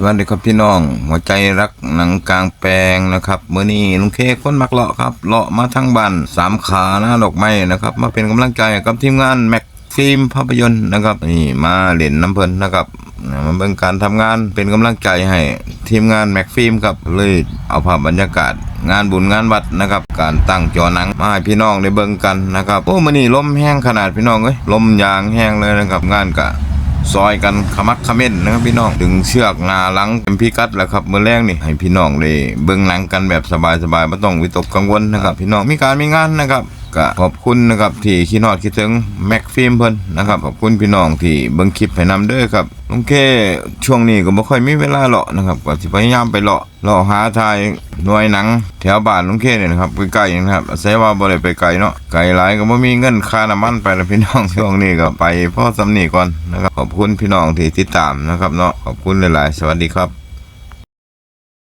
สวัสดีครับพี่น้อง หัวใจรักหนังกลางแปลงนะครับเมื้อนี้ลุงเคคนมักเลาะครับเลาะมาทั้งบ้านสามขาหน้าดอกไม้นะครับ มาเป็นกำลังใจกับทีมงานแม็กฟิล์มภาพยนตร์นะครับนี่มาเล่นน้ำเพลินนะครับมาเบิ่งการทำงานเป็นกำลังใจให้ทีมงานแม็กฟิล์มครับเลยเอาภาพบรรยากาศ งานบุญงานวัดนะครับ การตั้งจอหนังมาให้พี่น้องได้เบิ่งกันนะครับโอ้มื้อนี้ลมแห้งขนาดพี่น้องเอ้ยลมยางแห้งเลยนะครับงานกะ ซอยกันขมักเขม้นนะครับพี่น้องดึงเชือกงาหลังเป็นพิกัดแล้วครับมือแรกนี่ให้พี่น้องเลยเบื้องหลังกันแบบสบายๆไม่ต้องวิตกกังวลนะครับ พี่น้องมีการมีงานนะครับ ก็ขอบคุณนะครับที่คิดฮอดคิดถึงแม็กฟิล์มเพิ่นนะครับขอบคุณพี่น้องที่เบิ่งคลิปให้นำเด้อครับลุงเคช่วงนี้ก็บ่ค่อยมีเวลาเลาะนะครับก็สิพยายามไปเลาะเลาะหาทายหน่วยหนัง แถวบ้านลุงเคเนี่ยนะครับใกล้ๆนะครับอาศัยว่าบ่ได้ไปไกลเนาะไกลหลายก็บ่มีเงินค่าน้ำมันไปแล้วพี่น้องช่วงนี้ก็ไปพ่อสำนีก่อนนะครับขอบคุณพี่น้องที่ติดตามนะครับเนาะขอบคุณหลายๆ สวัสดีครับ